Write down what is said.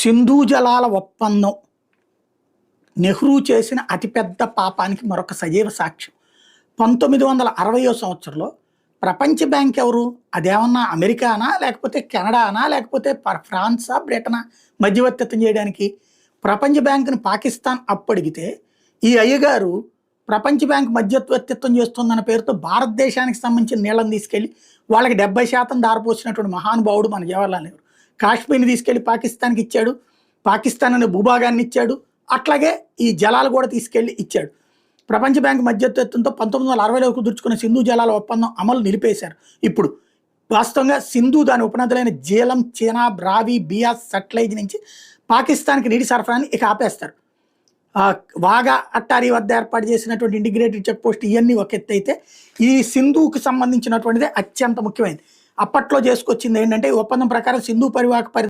సింధు జలాల ఒప్పందం. నెహ్రూ చేసిన అతిపెద్ద పాపానికి మరొక సజీవ సాక్ష్యం. పంతొమ్మిది వందల అరవయో సంవత్సరంలో ప్రపంచ బ్యాంక్ ఎవరు? అదేమన్నా అమెరికానా లేకపోతే కెనడానా లేకపోతే ఫ్రాన్సా బ్రిటనా? మధ్యవర్తిత్వం చేయడానికి ప్రపంచ బ్యాంకుని పాకిస్తాన్ అప్పడిగితే ఈ అయ్యగారు ప్రపంచ బ్యాంక్ మధ్యవర్తిత్వం చేస్తుందన్న పేరుతో భారతదేశానికి సంబంధించిన నీళ్ళని తీసుకెళ్ళి వాళ్ళకి డెబ్బై శాతం దారిపోసినటువంటి మహానుభావుడు మన జవహర్లాల్ నెహ్రూ. కాశ్మీర్ని తీసుకెళ్ళి పాకిస్తాన్కి ఇచ్చాడు. పాకిస్తాన్ అనే భూభాగాన్ని ఇచ్చాడు. అట్లాగే ఈ జలాలు కూడా తీసుకెళ్ళి ఇచ్చాడు. ప్రపంచ బ్యాంక్ మధ్యత్వంతో పంతొమ్మిది వందల అరవై వరకు దుర్చుకున్న సింధు జలాల ఒప్పందం అమలు నిలిపేశారు. ఇప్పుడు వాస్తవంగా సింధు దాని ఉపనదులైన జీలం చీనాబ్ రావి బియాస్ సట్లైజ్ నుంచి పాకిస్తాన్కి నీటి సరఫరాని ఇక ఆపేస్తారు. వాగా అట్టారి వద్ద ఏర్పాటు చేసినటువంటి ఇంటిగ్రేటెడ్ చెక్ పోస్ట్ ఇవన్నీ ఒక ఎత్తు అయితే ఈ సింధుకు సంబంధించినటువంటిదే అత్యంత ముఖ్యమైనది. అప్పట్లో చేసుకొచ్చింది ఏంటంటే ఒప్పందం ప్రకారం సింధు పరివాహక పరి